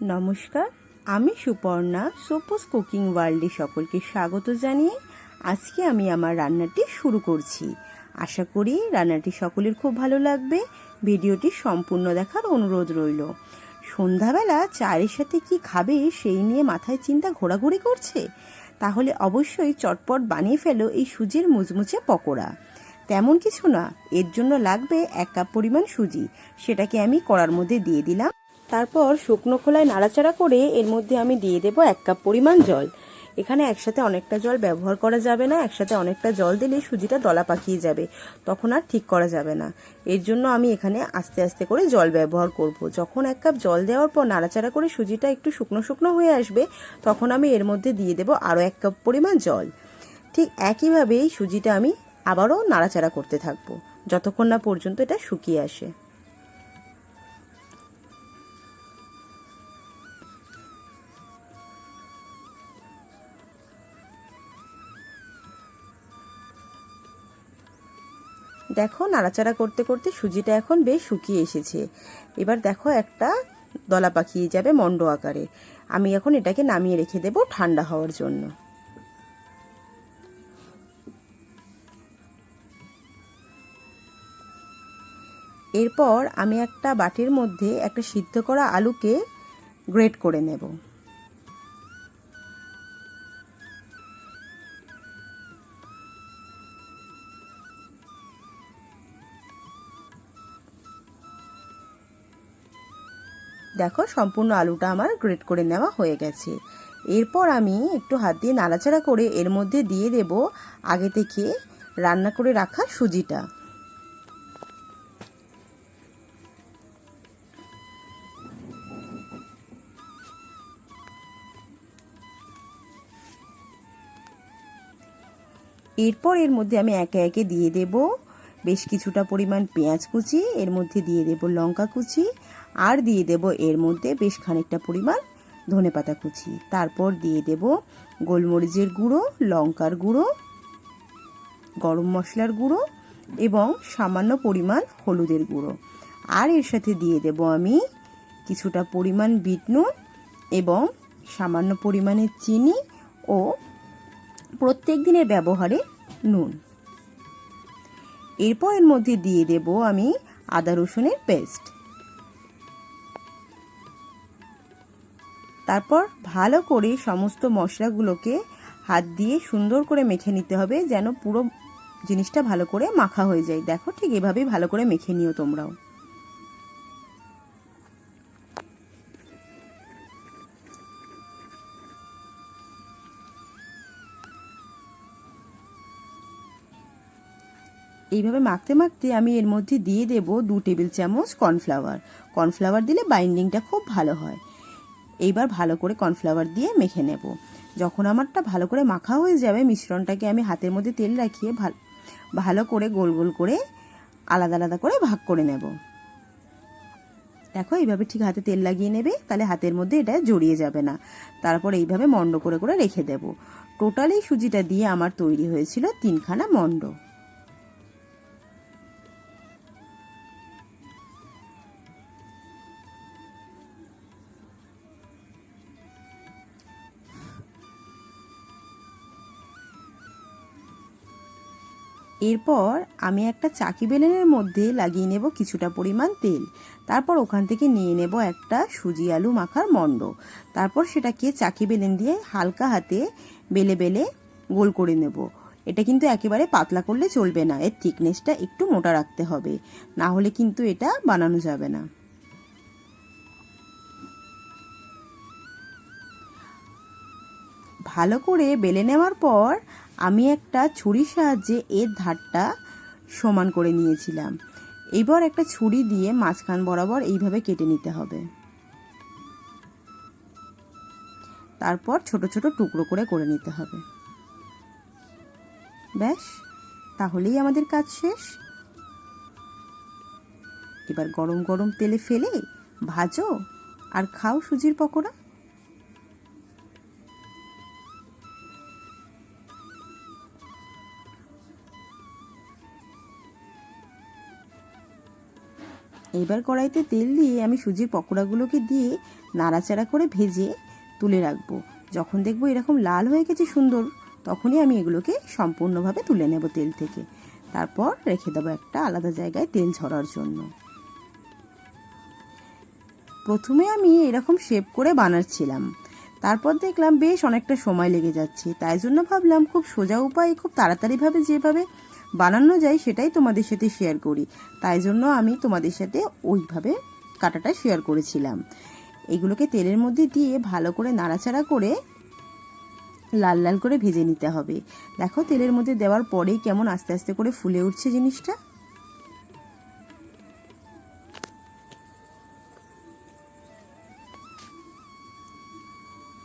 নমস্কার, আমি সুপর্ণা, সোপোস কুকিং ওয়ার্ল্ডে সকলকে স্বাগত জানিয়ে আজকে আমি আমার রান্নাটি শুরু করছি। আশা করি রান্নাটি সকলের খুব ভালো লাগবে, ভিডিওটি সম্পূর্ণ দেখার অনুরোধ রইল। সন্ধ্যাবেলা চায়ের সাথে কি খাবে সেই নিয়ে মাথায় চিন্তা ঘোরাঘুরি করছে? তাহলে অবশ্যই চটপট বানিয়ে ফেলো এই সুজির মুচমুচে পকোড়া। তেমন কিছু না, এর জন্য লাগবে এক কাপ পরিমাণ সুজি, সেটাকে আমি কড়ার মধ্যে দিয়ে দিলাম। তারপর শুকনো খোলায় নাড়াচাড়া করে এর মধ্যে আমি দিয়ে দেব এক কাপ পরিমাণ জল। এখানে একসাথে অনেকটা জল ব্যবহার করা যাবে না, একসাথে অনেকটা জল দিলে সুজিটা দলা পাকিয়ে যাবে। তখন আর ঠিক করা যাবে না। এর জন্য আমি এখানে আস্তে আস্তে করে জল ব্যবহার করব। যখন এক কাপ জল দেওয়ার পর নাড়াচাড়া করে সুজিটা একটু শুকনো শুকনো হয়ে আসবে, তখন আমি এর মধ্যে দিয়ে দেব আরও এক কাপ পরিমাণ জল। ঠিক একইভাবেই সুজিটা আমি আবারও নাড়াচাড়া করতে থাকব, যতক্ষণ না পর্যন্ত এটা শুকিয়ে আসে। দেখো, নাড়াচাড়া করতে করতে সুজিটা এখন বেশ শুকিয়ে এসেছে। এবার দেখো, একটা দলা পাকিয়ে যাবে মন্ড আকারে। আমি এখন এটাকে নামিয়ে রেখে দেব ঠান্ডা হওয়ার জন্য। এরপর আমি একটা বাটির মধ্যে একটা সিদ্ধ করা আলুকে গ্রেট করে নেব। দেখো, সম্পূর্ণ আলুটা আমার গ্রেট করে নেওয়া হয়ে গেছে। এরপর আমি একটু হাত দিয়ে নাড়াচাড়া করে এর মধ্যে দিয়ে দেব আগে থেকে রান্না করে রাখা সুজিটা। এরপর এর মধ্যে আমি একে একে দিয়ে দেব। বেশ কিছুটা পরিমাণ পেঁয়াজ কুচি, এর মধ্যে দিয়ে দেব লঙ্কা কুচি আর দিয়ে দেব এর মধ্যে বেশ খানিকটা পরিমাণ ধনে পাতা কুচি। তারপর দিয়ে দেব গোলমরিচের গুঁড়ো, লঙ্কার গুঁড়ো, গরম মশলার গুঁড়ো এবং সামান্য পরিমাণ হলুদের গুঁড়ো। আর এর সাথে দিয়ে দেব আমি কিছুটা পরিমাণ বিট নুন এবং সামান্য পরিমাণে চিনি ও প্রত্যেক দিনের ব্যবহারে নুন। এরপর এর মধ্যে দিয়ে দেব আমি আদা রসুনের পেস্ট। তারপর ভালো করে সমস্ত মশলাগুলোকে হাত দিয়ে সুন্দর করে মেখে নিতে হবে যেন পুরো জিনিসটা ভালো করে মাখা হয়ে যায়। দেখো ঠিক এভাবেই ভালো করে মেখে নিও তোমরাও। এইভাবে মাখতে মাখতে আমি এর মধ্যে দিয়ে দেব দু টেবিল চামচ কর্নফ্লাওয়ার। কর্নফ্লাওয়ার দিলে বাইন্ডিংটা খুব ভালো হয়। এইবার ভালো করে কর্নফ্লাওয়ার দিয়ে মেখে নেব। যখন আমারটা ভালো করে মাখা হয়ে যাবে, মিশ্রণটাকে আমি হাতের মধ্যে তেল রাখিয়ে ভালো ভালো করে গোল গোল করে আলাদা আলাদা করে ভাগ করে নেব। দেখো, এইভাবে ঠিক হাতে তেল লাগিয়ে নেবে, তাহলে হাতের মধ্যে এটা জড়িয়ে যাবে না। তারপর এইভাবে মন্ড করে করে রেখে দেব। টোটাল সুজিটা দিয়ে আমার তৈরি হয়েছিল তিনখানা মন্ড। এরপর আমি একটা চাকি বেলেনের মধ্যে লাগিয়ে নেব কিছুটা পরিমাণ তেল। তারপর ওখান থেকে নিয়ে নেব একটা সুজি আলু মাখার মণ্ড তারপর সেটাকে চাকি বেলেন দিয়ে হালকা হাতে বেলে বেলে গোল করে নেব। এটা কিন্তু একেবারে পাতলা করলে চলবে না, এর থিকনেসটা একটু মোটা রাখতে হবে। না হলে কিন্তু এটা বানানো যাবে না। ভালো করে বেলে নেওয়ার পর আমি একটা ছুরির সাহায্যে এর ধারটা সমান করে নিয়েছিলাম। এবার একটা ছুরি দিয়ে মাঝখান বরাবর এইভাবে কেটে নিতে হবে। তারপর ছোট ছোট টুকরো করে করে নিতে হবে। ব্যাস, তাহলেই আমাদের কাজ শেষ। এবার গরম গরম তেলে ফেলে ভাজো আর খাও সুজির পকোড়া। এবার কড়াইতে তেল দিয়ে আমি সুজির পকোড়াগুলোকে দিয়ে নাড়াচাড়া করে ভেজে তুলে রাখব। যখন দেখব এরকম লাল হয়ে গেছে সুন্দর, তখনই আমি এগুলোকে সম্পূর্ণভাবে তুলে নেব তেল থেকে। তারপর রেখে দেবো একটা আলাদা জায়গায় তেল ঝরার জন্য। প্রথমে আমি এরকম শেপ করে বানাচ্ছিলাম। তারপর দেখলাম বেশ অনেকটা সময় লেগে যাচ্ছে। তাই জন্য ভাবলাম খুব সোজা উপায় খুব তাড়াতাড়িভাবে যেভাবে বানানো যায় সেটাই তোমাদের সাথে শেয়ার করি। তাই জন্য আমি তোমাদের সাথে ওইভাবে কাটাটা শেয়ার করেছিলাম। এগুলোকে তেলের মধ্যে দিয়ে ভালো করে নাড়াচাড়া করে লাল লাল করে ভেজে নিতে হবে। দেখো তেলের মধ্যে দেওয়ার পরেই কেমন আস্তে আস্তে করে ফুলে উঠছে জিনিসটা।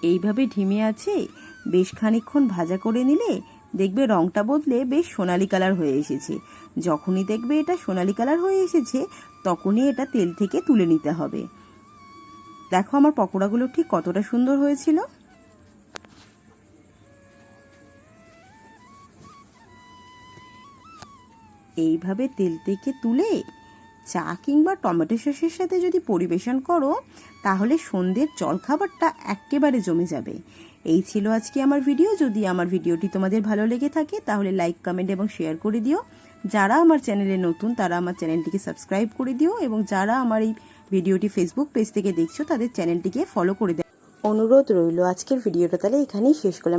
এইভাবে ঢিমে আছে, বেশ খানিকক্ষণ ভাজা করে নিলে দেখবে রংটা বদলে বেশ সোনালি কালার হয়ে এসেছে। যখনই দেখবে এটা সোনালি কালার হয়ে এসেছে, তখনই এটা তেল থেকে তুলে নিতে হবে। দেখো আমার পকোড়াগুলো ঠিক কতটা সুন্দর হয়েছিল। এইভাবে তেল থেকে তুলে চা কিংবা টমেটো সসের সাথে যদি পরিবেশন করো, তাহলে সন্ধ্যের জলখাবারটা একেবারে জমে যাবে। এই ছিল আজকে আমার ভিডিও। যদি আমার ভিডিওটি তোমাদের ভালো লেগে থাকে, তাহলে লাইক, কমেন্ট এবং শেয়ার করে দিও। যারা আমার চ্যানেলে নতুন, তারা আমার চ্যানেলটিকে সাবস্ক্রাইব করে দিও এবং যারা আমার এই ভিডিওটি ফেসবুক পেজ থেকে দেখছ, তাদের চ্যানেলটিকে ফলো করে দেয় অনুরোধ রইল আজকের ভিডিওটা তাহলে এখানেই শেষ করলাম।